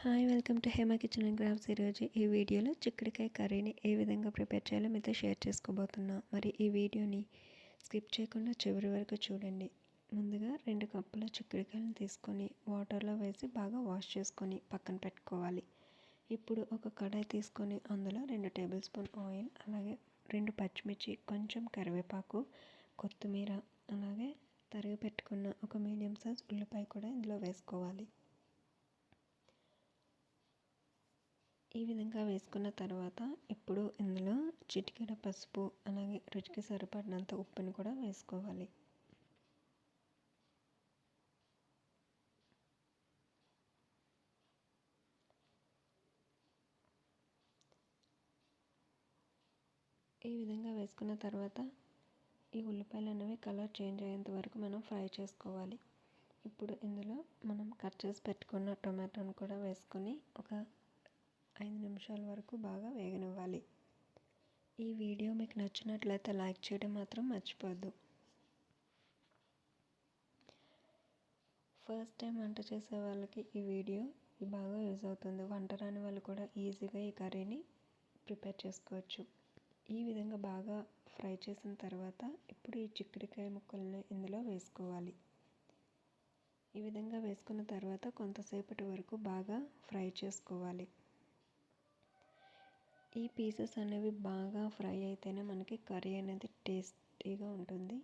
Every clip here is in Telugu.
Hi welcome to Hema kitchen and crafts ఈరోజు ఈ వీడియోలో చిక్కుడుకాయ కర్రీని ఏ విధంగా ప్రిపేర్ చేయాలో మీతో షేర్ చేసుకోబోతున్నా. మరి ఈ వీడియోని స్కిప్ చేయకుండా చివరి వరకు చూడండి. ముందుగా రెండు కప్పుల చిక్కుడుకాయలను తీసుకొని వాటర్లో వేసి బాగా వాష్ చేసుకొని పక్కన పెట్టుకోవాలి. ఇప్పుడు ఒక కడాయి తీసుకొని అందులో రెండు టేబుల్ స్పూన్ ఆయిల్ అలాగే రెండు పచ్చిమిర్చి కొంచెం కరివేపాకు కొత్తిమీర అలాగే తరిగి పెట్టుకున్న ఒక మీడియం సైజ్ ఉల్లిపాయ కూడా ఇందులో వేసుకోవాలి. ఈ విధంగా వేసుకున్న తర్వాత ఇప్పుడు ఇందులో చిటికెడ పసుపు అలాగే రుచికి సరిపడినంత ఉప్పుని కూడా వేసుకోవాలి. ఈ విధంగా వేసుకున్న తర్వాత ఈ ఉల్లిపాయలు అనేవి కలర్ చేంజ్ అయ్యేంత వరకు మనం ఫ్రై చేసుకోవాలి. ఇప్పుడు ఇందులో మనం కట్ చేసి పెట్టుకున్న టొమాటోని కూడా వేసుకొని ఒక ఐదు నిమిషాల వరకు బాగా వేగనివ్వాలి. ఈ వీడియో మీకు నచ్చినట్లయితే లైక్ చేయడం మాత్రం మర్చిపోద్దు ఫస్ట్ టైం వంట చేసే వాళ్ళకి ఈ వీడియో బాగా యూజ్ అవుతుంది. వంట రాని వాళ్ళు కూడా ఈజీగా ఈ కర్రీని ప్రిపేర్ చేసుకోవచ్చు. ఈ విధంగా బాగా ఫ్రై చేసిన తర్వాత ఇప్పుడు ఈ చిక్కుడుకాయ ముక్కల్ని ఇందులో వేసుకోవాలి. ఈ విధంగా వేసుకున్న తర్వాత కొంతసేపటి వరకు బాగా ఫ్రై చేసుకోవాలి. ఈ పీసెస్ అనేవి బాగా ఫ్రై అయితేనే మనకి కర్రీ అనేది టేస్టీగా ఉంటుంది.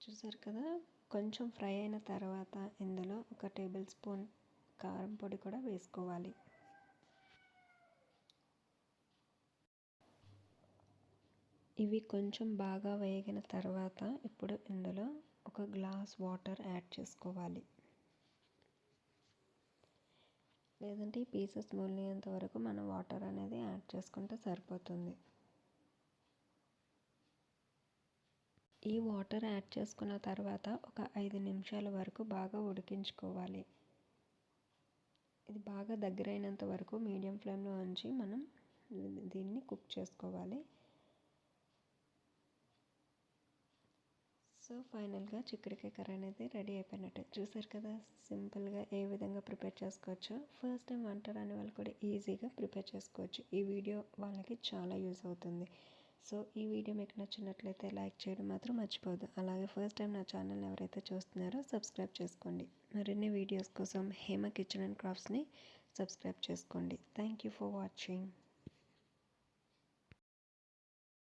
చూసారు కదా? కొంచెం ఫ్రై అయిన తర్వాత ఇందులో ఒక టేబుల్ స్పూన్ కారం పొడి కూడా వేసుకోవాలి. ఇవి కొంచెం బాగా వేగిన తర్వాత ఇప్పుడు ఇందులో ఒక గ్లాస్ వాటర్ యాడ్ చేసుకోవాలి. లేదంటే ఈ పీసెస్ ములిగేంత వరకు మనం వాటర్ అనేది యాడ్ చేసుకుంటే సరిపోతుంది. ఈ వాటర్ యాడ్ చేసుకున్న తర్వాత ఒక ఐదు నిమిషాల వరకు బాగా ఉడికించుకోవాలి. ఇది బాగా దగ్గరైనంత వరకు మీడియం ఫ్లేమ్లో ఉంచి మనం దీన్ని కుక్ చేసుకోవాలి. సో ఫైనల్గా చిక్కుడుకాయ కర్రీ అనేది రెడీ అయిపోయినట్టు. చూసారు కదా సింపుల్గా ఏ విధంగా ప్రిపేర్ చేసుకోవచ్చో. ఫస్ట్ టైం వంట రాని వాళ్ళు కూడా ఈజీగా ప్రిపేర్ చేసుకోవచ్చు. ఈ వీడియో వాళ్ళకి చాలా యూజ్ అవుతుంది. సో ఈ వీడియో మీకు నచ్చినట్లయితే లైక్ చేయడం మాత్రం మర్చిపోదు అలాగే ఫస్ట్ టైం నా ఛానల్ ఎవరైతే చూస్తున్నారో సబ్స్క్రైబ్ చేసుకోండి. మరిన్ని వీడియోస్ కోసం హేమ కిచెన్ అండ్ క్రాఫ్ట్స్ని సబ్స్క్రైబ్ చేసుకోండి. Thank you for watching.